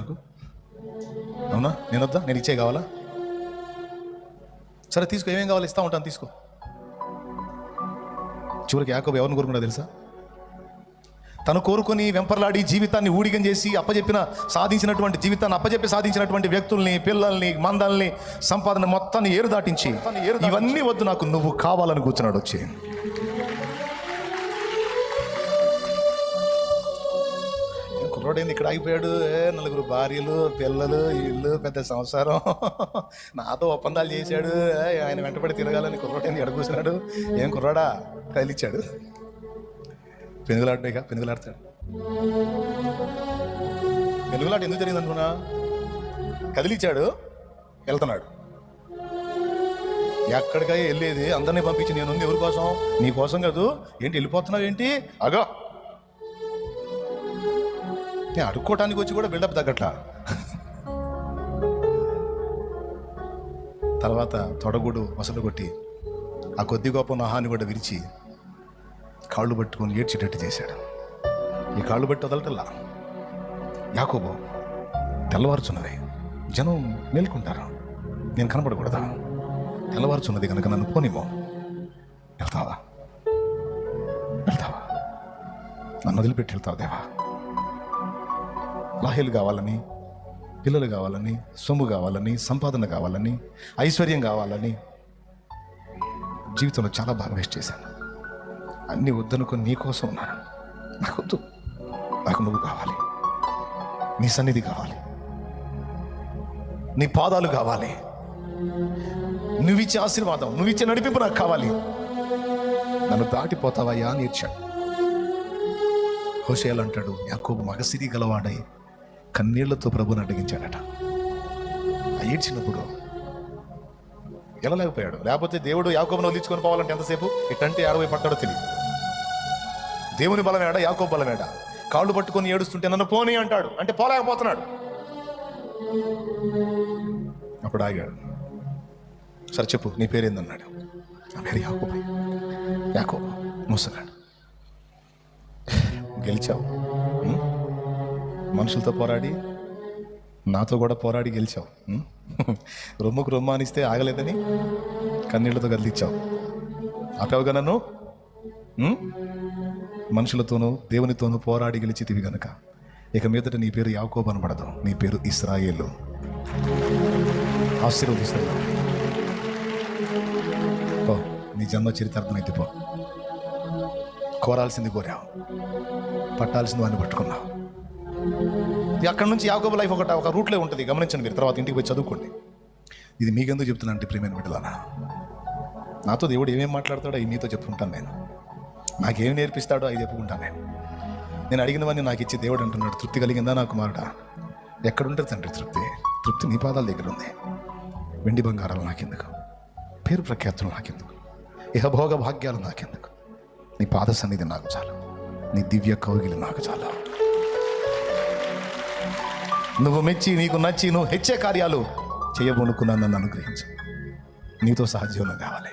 నాకు? అవునా? నేను వద్దా నేను ఇచ్చే కావాలా? సరే తీసుకో. ఏమేం కావాలి? ఇస్తా ఉంటాను తీసుకో. చివరికి యాకోబు ఎవరిని కోరుకున్నా తెలుసా? తను కోరుకొని వెంపర్లాడి జీవితాన్ని ఊడిగం చేసి అప్పజెప్పిన సాధించినటువంటి జీవితాన్ని అప్పజెప్పి సాధించినటువంటి వ్యక్తుల్ని పిల్లల్ని మందల్ని సంపాదన మొత్తాన్ని ఏరు దాటించి. ఇవన్నీ వద్దు నాకు నువ్వు కావాలని కూర్చున్నాడు వచ్చి. కుర్రోడేంది ఇక్కడ ఆగిపోయాడు. నలుగురు భార్యలు పిల్లలు ఇల్లు పెద్ద సంసారం. నాతో ఒప్పందాలు చేశాడు. ఆయన వెంటబడి తిరగాలని కుర్రోడేంది ఎడ కూర్చున్నాడు. ఏం కుర్రాడా? కదిలిచ్చాడు పెనుగులాడిగా పెనుగులాడతాడు. పెనుగులాట ఎందుకు జరిగింది అనుకున్నా? కదిలిచ్చాడు వెళ్తున్నాడు. ఎక్కడికై వెళ్ళేది అందరినీ పంపించి నేను ఎవరి కోసం నీ కోసం కాదు. ఏంటి వెళ్ళిపోతున్నావు ఏంటి అగో నేను అడుక్కోవటానికి వచ్చి కూడా బిల్డప్ తగ్గట్లా. తర్వాత తొడగుడు వసలు కొట్టి ఆ కొద్ది గొప్ప నహాన్ని కూడా విరిచి కాళ్ళు పట్టుకొని ఏడ్చేటట్టు చేశాడు. ఈ కాళ్ళు పట్టి వదలటల్లా? యాకోబో తెల్లవారుచున్నది. జనం మేల్కుంటారు. నేను కనపడకూడదా తెల్లవారుచున్నది కనుక నన్ను పోనిమో వెళ్తావా? వెళ్తావా? నన్ను వదిలిపెట్టి వెళ్తావు దేవా? లాహేలు కావాలని పిల్లలు కావాలని సొమ్ము కావాలని సంపాదన కావాలని ఐశ్వర్యం కావాలని జీవితంలో చాలా బాగా వేస్ట్ చేశాను. అన్నీ వద్దనుకొని నీ కోసం ఉన్నాను. నాకు వద్దు. నాకు నువ్వు కావాలి. నీ సన్నిధి కావాలి. నీ పాదాలు కావాలి. నువ్విచ్చే ఆశీర్వాదం నువ్విచ్చే నడిపింపు నాకు కావాలి. నన్ను దాటిపోతావయ్యా అని ఇచ్చాడు హోషేలు అంటాడు యాకోబు మగసిరి గలవాడై కన్నీళ్ళతో ప్రభుని అడిగించాడట ఏడ్చినప్పుడు ఏడ్చినప్పుడు వెళ్ళలేకపోయాడు లేకపోతే దేవుడు యాకోబును వదిలించుకొని పోవాలంటే ఎంతసేపు? ఇట్టంటే ఆడపోయి పట్టాడో తెలియదు దేవుని బలమేడ యాకోబు బలమేడ కాళ్ళు పట్టుకొని ఏడుస్తుంటే నన్ను పోనీ అంటాడు. అంటే పోలేకపోతున్నాడు. అప్పుడు ఆగాడు. సరే చెప్పు నీ పేరేందన్నాడు? నా పేరు యాకోబు. యాకోబు ముసగాడు గెలిచావు. మనుషులతో పోరాడి నాతో కూడా పోరాడి గెలిచావు. రొమ్ముకు రొమ్మ అనిస్తే ఆగలేదని కన్నీళ్ళతో కదిలిచ్చావు ఆపావుగా నన్ను? మనుషులతోనూ దేవునితోనూ పోరాడి గెలిచితివి గనక. ఇక మీదట నీ పేరు యాకోబ్ అనబడదు. నీ పేరు ఇస్రాయేలు. ఆశీర్వదిస్తున్నా. పో నీ జన్మ చరితార్థమైతే పో. కోరాల్సింది కోరావు. పట్టాల్సింది వాడిని పట్టుకున్నావు. అక్కడ నుంచి యాకోబు లైఫ్ ఒకట ఒక రూట్లో ఉంటుంది. గమనించండి మీరు. తర్వాత ఇంటికి పోయి చదువుకోండి. ఇది మీకెందుకు చెప్తున్నా అంటే ప్రేమైన బిడ్డలారా? నాతో దేవుడు ఏమేమి మాట్లాడతాడో అవి మీతో చెప్పుకుంటాను నేను. నాకేం నేర్పిస్తాడో అవి చెప్పుకుంటాను నేను. నేను అడిగినవన్నీ నాకు ఇచ్చి దేవుడు అంటున్నాడు. తృప్తి కలిగిందా నాకు కుమారుడా ఎక్కడుంటుంది తండ్రి తృప్తి? తృప్తి నీ పాదాల దగ్గర ఉంది. వెండి బంగారాలు నాకెందుకు? పేరు ప్రఖ్యాతులు నాకెందుకు? ఇహభోగ భాగ్యాలు నాకెందుకు? నీ పాద సన్నిధి నాకు చాలు. నీ దివ్య కౌగిలి నాకు చాలా. నువ్వు మెచ్చి నీకు నచ్చి నువ్వు హెచ్చే కార్యాలు చేయబోనుకున్నాను నన్ను అనుగ్రహించు. నీతో సహజీవనం కావాలి.